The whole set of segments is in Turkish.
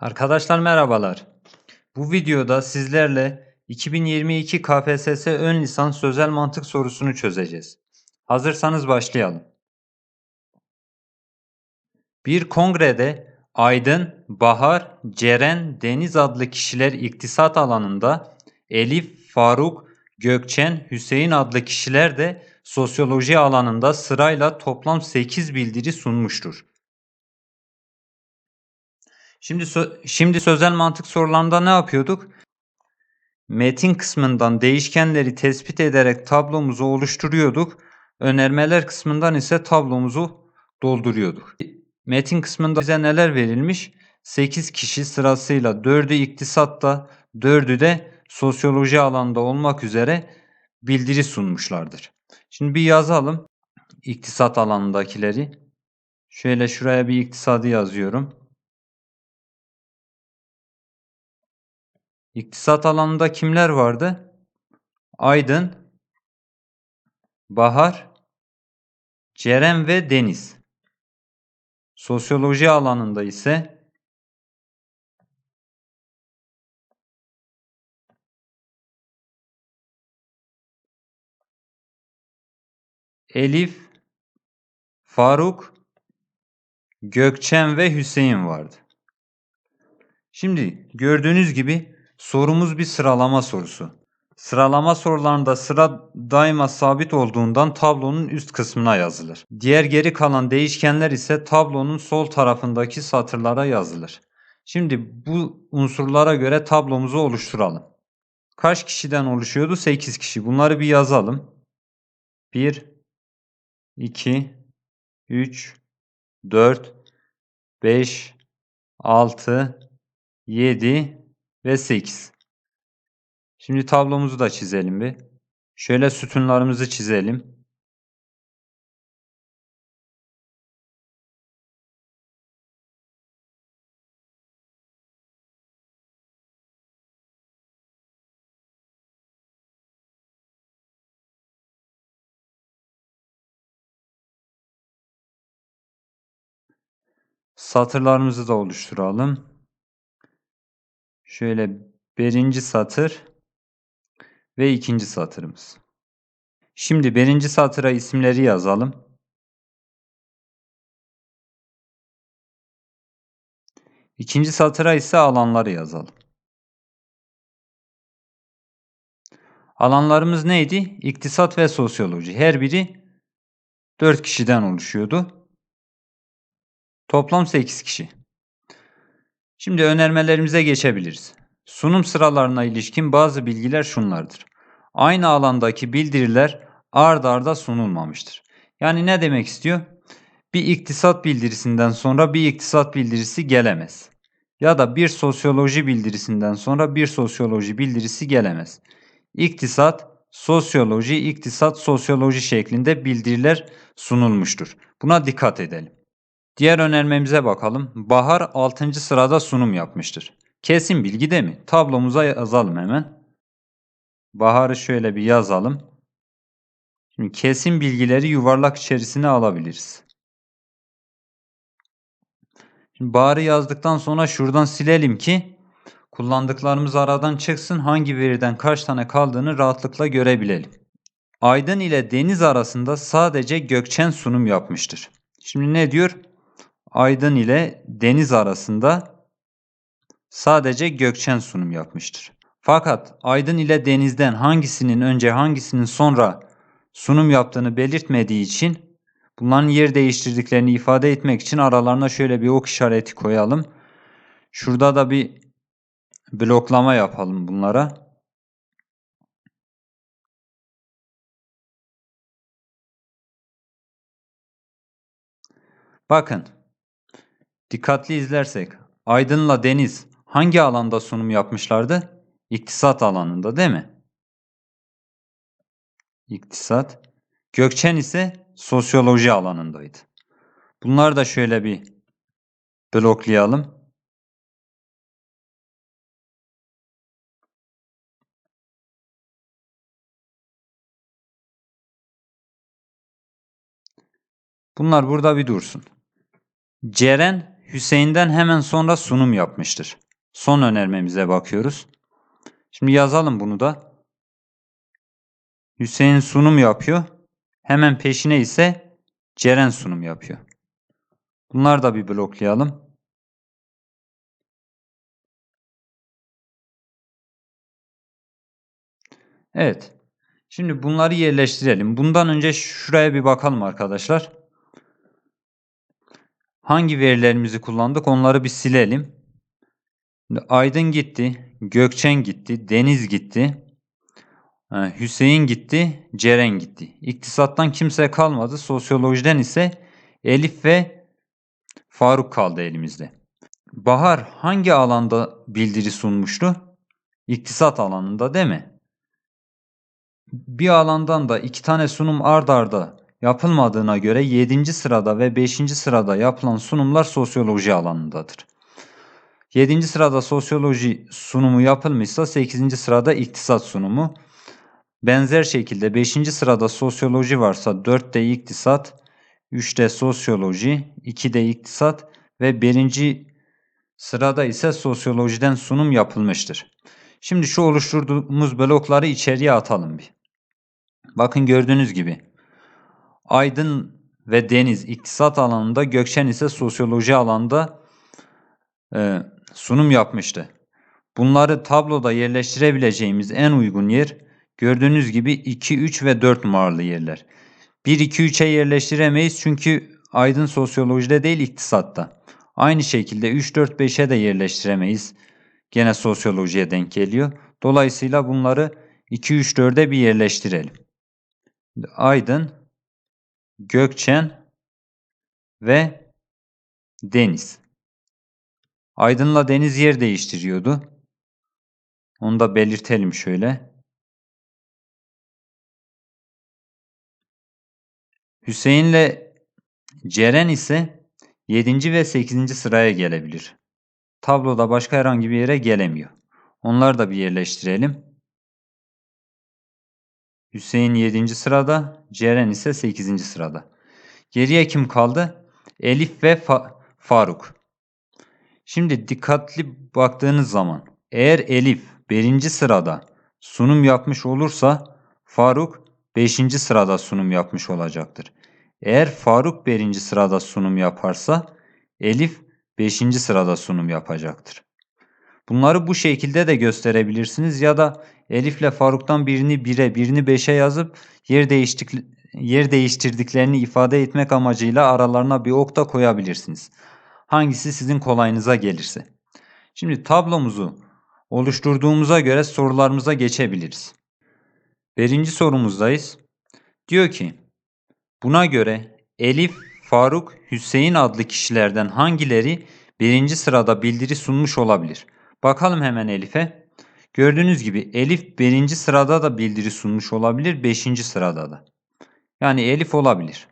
Arkadaşlar merhabalar. Bu videoda sizlerle 2022 KPSS ön lisans sözel mantık sorusunu çözeceğiz. Hazırsanız başlayalım. Bir kongrede Aydın, Bahar, Ceren, Deniz adlı kişiler iktisat alanında, Elif, Faruk, Gökçen, Hüseyin adlı kişiler de sosyoloji alanında sırayla toplam 8 bildiri sunmuştur. Şimdi sö- şimdi sözel mantık sorularında ne yapıyorduk? Metin kısmından değişkenleri tespit ederek tablomuzu oluşturuyorduk. Önermeler kısmından ise tablomuzu dolduruyorduk. Metin kısmında bize neler verilmiş? 8 kişi sırasıyla 4'ü iktisatta, 4'ü de sosyoloji alanında olmak üzere bildiri sunmuşlardır. Şimdi bir yazalım iktisat alanındakileri. Şöyle şuraya bir iktisadı yazıyorum. İktisat alanında kimler vardı? Aydın, Bahar, Ceren ve Deniz. Sosyoloji alanında ise Elif, Faruk, Gökçen ve Hüseyin vardı. Şimdi gördüğünüz gibi sorumuz bir sıralama sorusu. Sıralama sorularında sıra daima sabit olduğundan tablonun üst kısmına yazılır. Diğer geri kalan değişkenler ise tablonun sol tarafındaki satırlara yazılır. Şimdi bu unsurlara göre tablomuzu oluşturalım. Kaç kişiden oluşuyordu? 8 kişi. Bunları bir yazalım. 1 2 3 4 5 6 7 ve 8. Şimdi tablomuzu da çizelim bir. Şöyle sütunlarımızı çizelim. Satırlarımızı da oluşturalım. Şöyle birinci satır ve ikinci satırımız. Şimdi birinci satıra isimleri yazalım. İkinci satıra ise alanları yazalım. Alanlarımız neydi? İktisat ve sosyoloji. Her biri 4 kişiden oluşuyordu. Toplam 8 kişi. Şimdi önermelerimize geçebiliriz. Sunum sıralarına ilişkin bazı bilgiler şunlardır. Aynı alandaki bildiriler ard arda sunulmamıştır. Yani ne demek istiyor? Bir iktisat bildirisinden sonra bir iktisat bildirisi gelemez. Ya da bir sosyoloji bildirisinden sonra bir sosyoloji bildirisi gelemez. İktisat, sosyoloji, iktisat, sosyoloji şeklinde bildiriler sunulmuştur. Buna dikkat edelim. Diğer önermemize bakalım. Bahar 6. sırada sunum yapmıştır. Kesin bilgi değil mi? Tablomuza yazalım hemen. Bahar'ı şöyle bir yazalım. Şimdi kesin bilgileri yuvarlak içerisine alabiliriz. Şimdi Bahar'ı yazdıktan sonra şuradan silelim ki kullandıklarımız aradan çıksın hangi veriden kaç tane kaldığını rahatlıkla görebilelim. Aydın ile Deniz arasında sadece Gökçen sunum yapmıştır. Şimdi ne diyor? Aydın ile Deniz arasında sadece Gökçen sunum yapmıştır. Fakat Aydın ile Deniz'den hangisinin önce hangisinin sonra sunum yaptığını belirtmediği için bunların yer değiştirdiklerini ifade etmek için aralarına şöyle bir ok işareti koyalım. Şurada da bir bloklama yapalım bunlara. Bakın dikkatli izlersek Aydın'la Deniz hangi alanda sunum yapmışlardı? İktisat alanında değil mi? İktisat. Gökçen ise sosyoloji alanındaydı. Bunları da şöyle bir bloklayalım. Bunlar burada bir dursun. Ceren Hüseyin'den hemen sonra sunum yapmıştır. Son önermemize bakıyoruz. Şimdi yazalım bunu da. Hüseyin sunum yapıyor. Hemen peşine ise Ceren sunum yapıyor. Bunları da bir bloklayalım. Evet. Şimdi bunları yerleştirelim. Bundan önce şuraya bir bakalım arkadaşlar. Hangi verilerimizi kullandık onları bir silelim. Aydın gitti, Gökçen gitti, Deniz gitti, e, Hüseyin gitti, Ceren gitti. İktisattan kimse kalmadı. Sosyolojiden ise Elif ve Faruk kaldı elimizde. Bahar hangi alanda bildiri sunmuştu? İktisat alanında değil mi? Bir alandan da iki tane sunum ard arda yapılmadığına göre 7. sırada ve 5. sırada yapılan sunumlar sosyoloji alanındadır. 7. sırada sosyoloji sunumu yapılmışsa 8. sırada iktisat sunumu. Benzer şekilde 5. sırada sosyoloji varsa 4'te iktisat, 3'te sosyoloji, 2'de iktisat ve 1. sırada ise sosyolojiden sunum yapılmıştır. Şimdi şu oluşturduğumuz blokları içeriye atalım bir. Bakın gördüğünüz gibi Aydın ve Deniz iktisat alanında, Gökçen ise sosyoloji alanında e, sunum yapmıştı. Bunları tabloda yerleştirebileceğimiz en uygun yer gördüğünüz gibi 2, 3 ve 4 numaralı yerler. 1, 2, 3'e yerleştiremeyiz çünkü Aydın sosyolojide değil iktisatta. Aynı şekilde 3, 4, 5'e de yerleştiremeyiz. Gene sosyolojiye denk geliyor. Dolayısıyla bunları 2, 3, 4'e bir yerleştirelim. Aydın, Gökçen ve Deniz. Aydın'la Deniz yer değiştiriyordu. Onu da belirtelim şöyle. Hüseyin'le Ceren ise 7. ve 8. sıraya gelebilir. Tabloda başka herhangi bir yere gelemiyor. Onları da bir yerleştirelim. Hüseyin 7. sırada, Ceren ise 8. sırada. Geriye kim kaldı? Elif ve Fa Faruk. Şimdi dikkatli baktığınız zaman eğer Elif 1. sırada sunum yapmış olursa Faruk 5. sırada sunum yapmış olacaktır. Eğer Faruk 1. sırada sunum yaparsa Elif 5. sırada sunum yapacaktır. Bunları bu şekilde de gösterebilirsiniz ya da Elif ile Faruk'tan birini 1'e birini 5'e yazıp yer, değiştik, yer değiştirdiklerini ifade etmek amacıyla aralarına bir ok da koyabilirsiniz. Hangisi sizin kolayınıza gelirse. Şimdi tablomuzu oluşturduğumuza göre sorularımıza geçebiliriz. Birinci sorumuzdayız. Diyor ki buna göre Elif, Faruk, Hüseyin adlı kişilerden hangileri birinci sırada bildiri sunmuş olabilir? Bakalım hemen Elif'e. Gördüğünüz gibi Elif birinci sırada da bildiri sunmuş olabilir, beşinci sırada da. Yani Elif olabilir.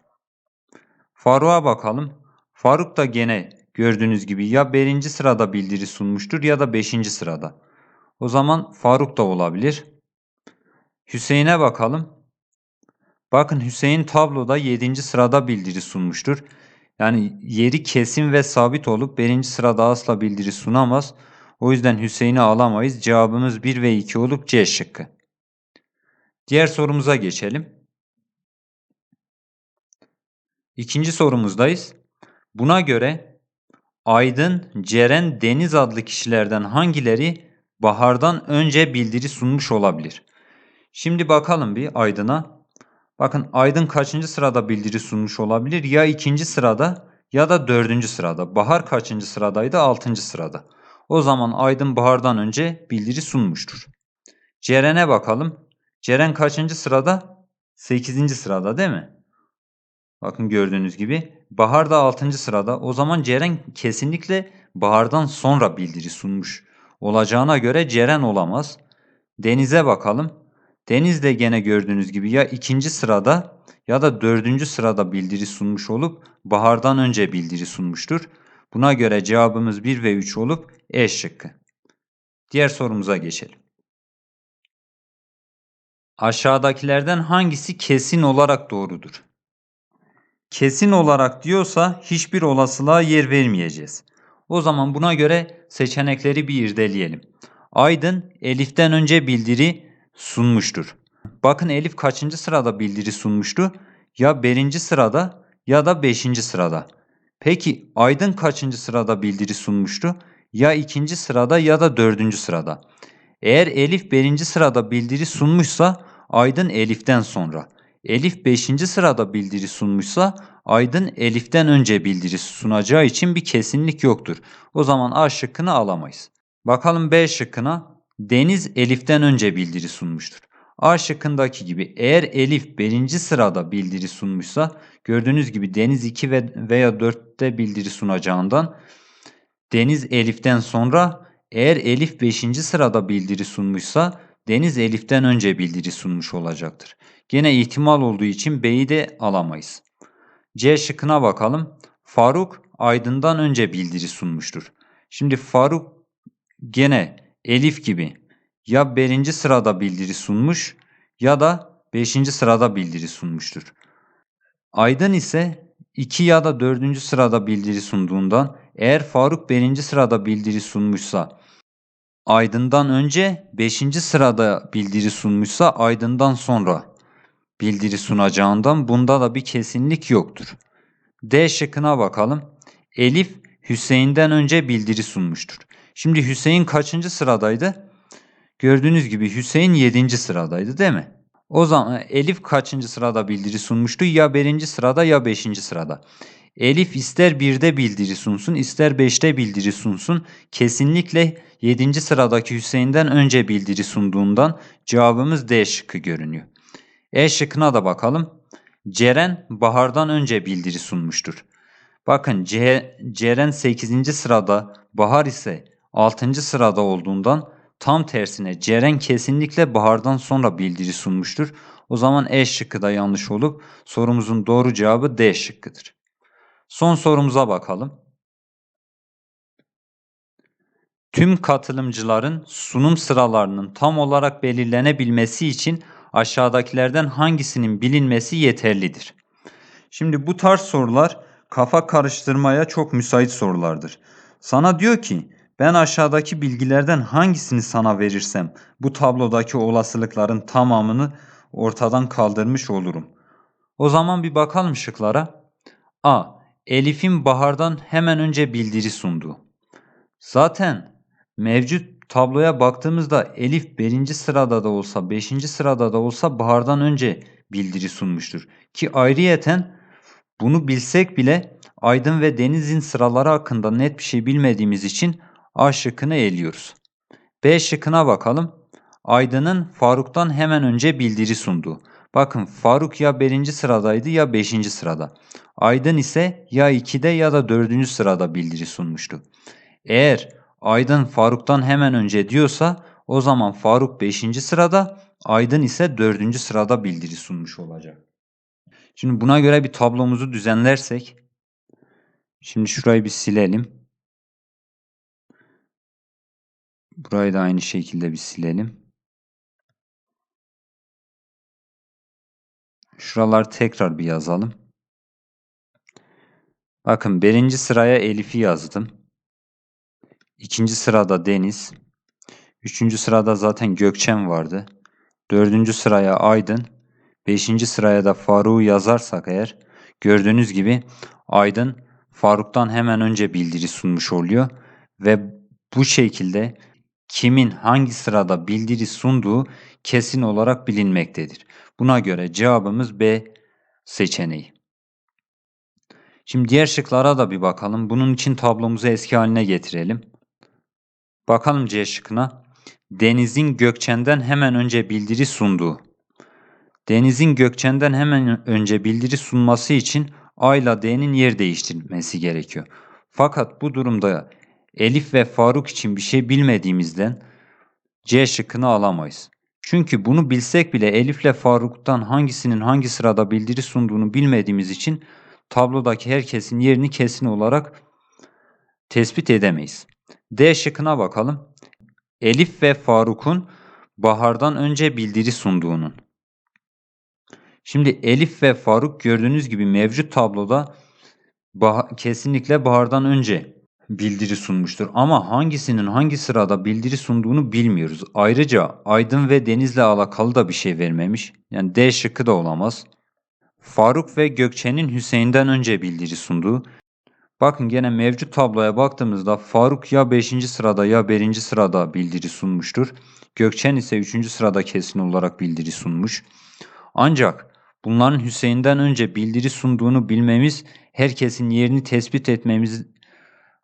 Faruk'a bakalım. Faruk da gene gördüğünüz gibi ya birinci sırada bildiri sunmuştur ya da beşinci sırada. O zaman Faruk da olabilir. Hüseyin'e bakalım. Bakın Hüseyin tabloda 7. sırada bildiri sunmuştur. Yani yeri kesin ve sabit olup 1. sırada asla bildiri sunamaz. O yüzden Hüseyin'i alamayız. Cevabımız 1 ve 2 olup C şıkkı. Diğer sorumuza geçelim. İkinci sorumuzdayız. Buna göre Aydın, Ceren, Deniz adlı kişilerden hangileri bahardan önce bildiri sunmuş olabilir? Şimdi bakalım bir Aydın'a. Bakın Aydın kaçıncı sırada bildiri sunmuş olabilir? Ya ikinci sırada ya da dördüncü sırada. Bahar kaçıncı sıradaydı? Altıncı sırada. O zaman Aydın Bahar'dan önce bildiri sunmuştur. Ceren'e bakalım. Ceren kaçıncı sırada? Sekizinci sırada değil mi? Bakın gördüğünüz gibi. Bahar da altıncı sırada. O zaman Ceren kesinlikle Bahar'dan sonra bildiri sunmuş. Olacağına göre Ceren olamaz. Deniz'e bakalım. Deniz de gene gördüğünüz gibi ya ikinci sırada ya da dördüncü sırada bildiri sunmuş olup Bahar'dan önce bildiri sunmuştur. Buna göre cevabımız 1 ve 3 olup E şıkkı. Diğer sorumuza geçelim. Aşağıdakilerden hangisi kesin olarak doğrudur? Kesin olarak diyorsa hiçbir olasılığa yer vermeyeceğiz. O zaman buna göre seçenekleri bir irdeleyelim. Aydın Elif'ten önce bildiri sunmuştur. Bakın Elif kaçıncı sırada bildiri sunmuştu? Ya birinci sırada ya da beşinci sırada. Peki Aydın kaçıncı sırada bildiri sunmuştu? Ya ikinci sırada ya da dördüncü sırada. Eğer Elif birinci sırada bildiri sunmuşsa Aydın Elif'ten sonra. Elif 5. sırada bildiri sunmuşsa Aydın Elif'ten önce bildiri sunacağı için bir kesinlik yoktur. O zaman A şıkkını alamayız. Bakalım B şıkkına. Deniz Elif'ten önce bildiri sunmuştur. A şıkkındaki gibi eğer Elif 1. sırada bildiri sunmuşsa gördüğünüz gibi Deniz 2 ve veya 4'te bildiri sunacağından Deniz Elif'ten sonra eğer Elif 5. sırada bildiri sunmuşsa Deniz Elif'ten önce bildiri sunmuş olacaktır. Gene ihtimal olduğu için B'yi de alamayız. C şıkkına bakalım. Faruk Aydın'dan önce bildiri sunmuştur. Şimdi Faruk gene Elif gibi ya birinci sırada bildiri sunmuş ya da beşinci sırada bildiri sunmuştur. Aydın ise 2 ya da 4. sırada bildiri sunduğundan eğer Faruk 1. sırada bildiri sunmuşsa Aydın'dan önce 5. sırada bildiri sunmuşsa Aydın'dan sonra bildiri sunacağından bunda da bir kesinlik yoktur. D şıkkına bakalım. Elif Hüseyin'den önce bildiri sunmuştur. Şimdi Hüseyin kaçıncı sıradaydı? Gördüğünüz gibi Hüseyin 7. sıradaydı değil mi? O zaman Elif kaçıncı sırada bildiri sunmuştu? Ya birinci sırada ya beşinci sırada. Elif ister 1'de bildiri sunsun ister 5'te bildiri sunsun kesinlikle 7. sıradaki Hüseyin'den önce bildiri sunduğundan cevabımız D şıkkı görünüyor. E şıkkına da bakalım. Ceren Bahar'dan önce bildiri sunmuştur. Bakın C, Ceren 8. sırada Bahar ise 6. sırada olduğundan tam tersine Ceren kesinlikle Bahar'dan sonra bildiri sunmuştur. O zaman E şıkkı da yanlış olup sorumuzun doğru cevabı D şıkkıdır. Son sorumuza bakalım. Tüm katılımcıların sunum sıralarının tam olarak belirlenebilmesi için aşağıdakilerden hangisinin bilinmesi yeterlidir? Şimdi bu tarz sorular kafa karıştırmaya çok müsait sorulardır. Sana diyor ki ben aşağıdaki bilgilerden hangisini sana verirsem bu tablodaki olasılıkların tamamını ortadan kaldırmış olurum. O zaman bir bakalım şıklara. A. Elif'in Bahar'dan hemen önce bildiri sundu. Zaten mevcut tabloya baktığımızda Elif 1. sırada da olsa 5. sırada da olsa Bahar'dan önce bildiri sunmuştur. Ki ayrıyeten bunu bilsek bile Aydın ve Deniz'in sıraları hakkında net bir şey bilmediğimiz için A şıkkını eliyoruz. B şıkkına bakalım. Aydın'ın Faruk'tan hemen önce bildiri sundu. Bakın Faruk ya 1. sıradaydı ya 5. sırada. Aydın ise ya 2'de ya da 4. sırada bildiri sunmuştu. Eğer Aydın Faruk'tan hemen önce diyorsa o zaman Faruk 5. sırada, Aydın ise 4. sırada bildiri sunmuş olacak. Şimdi buna göre bir tablomuzu düzenlersek şimdi şurayı bir silelim. Burayı da aynı şekilde bir silelim. Şuralar tekrar bir yazalım. Bakın birinci sıraya Elif'i yazdım. İkinci sırada Deniz. Üçüncü sırada zaten Gökçen vardı. Dördüncü sıraya Aydın. Beşinci sıraya da Faruk'u yazarsak eğer gördüğünüz gibi Aydın Faruk'tan hemen önce bildiri sunmuş oluyor. Ve bu şekilde kimin hangi sırada bildiri sunduğu kesin olarak bilinmektedir. Buna göre cevabımız B seçeneği. Şimdi diğer şıklara da bir bakalım. Bunun için tablomuzu eski haline getirelim. Bakalım C şıkkına. Deniz'in Gökçen'den hemen önce bildiri sunduğu. Deniz'in Gökçen'den hemen önce bildiri sunması için A ile D'nin yer değiştirilmesi gerekiyor. Fakat bu durumda Elif ve Faruk için bir şey bilmediğimizden C şıkkını alamayız. Çünkü bunu bilsek bile Elif ile Faruk'tan hangisinin hangi sırada bildiri sunduğunu bilmediğimiz için tablodaki herkesin yerini kesin olarak tespit edemeyiz. D şıkkına bakalım. Elif ve Faruk'un Bahar'dan önce bildiri sunduğunun. Şimdi Elif ve Faruk gördüğünüz gibi mevcut tabloda bah kesinlikle Bahar'dan önce bildiri sunmuştur. Ama hangisinin hangi sırada bildiri sunduğunu bilmiyoruz. Ayrıca Aydın ve Deniz'le alakalı da bir şey vermemiş. Yani D şıkkı da olamaz. Faruk ve Gökçe'nin Hüseyin'den önce bildiri sunduğu. Bakın gene mevcut tabloya baktığımızda Faruk ya 5. sırada ya 1. sırada bildiri sunmuştur. Gökçen ise 3. sırada kesin olarak bildiri sunmuş. Ancak bunların Hüseyin'den önce bildiri sunduğunu bilmemiz herkesin yerini tespit etmemiz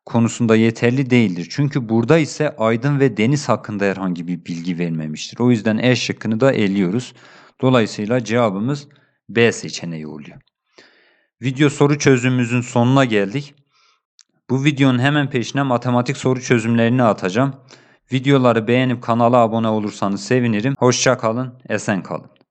konusunda yeterli değildir. Çünkü burada ise Aydın ve Deniz hakkında herhangi bir bilgi vermemiştir. O yüzden E şıkkını da eliyoruz. Dolayısıyla cevabımız B seçeneği oluyor. Video soru çözümümüzün sonuna geldik. Bu videonun hemen peşine matematik soru çözümlerini atacağım. Videoları beğenip kanala abone olursanız sevinirim. Hoşça kalın, esen kalın.